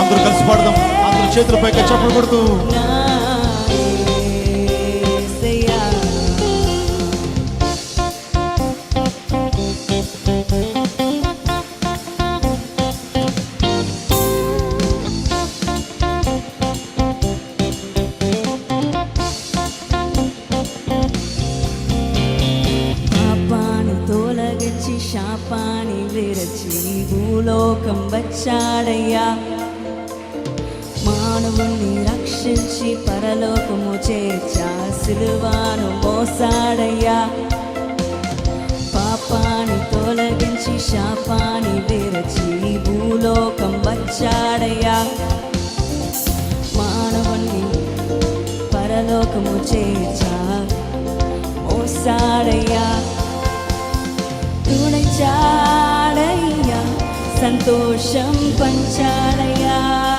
అందరూ కలిసి చప్పుడు కొడుతూ. నా చప్పలు పాపాన్ని శాపాన్ని విరచి భూలోకం వచ్చాడయ్యా మానవుణ్ణి రక్షించి పరలోకము చేర్చా. సిలువాను మోసాడయ్యా. పాపాన్ని తొలగించి శాపాన్ని విరచి భూలోకం వచ్చాడయ్యా. మానవుణ్ణి పరలోకము చేర్చా. మోసాడయ్యా. తుణచాడయ్యా. సంతోషం పంచాడయ్యా.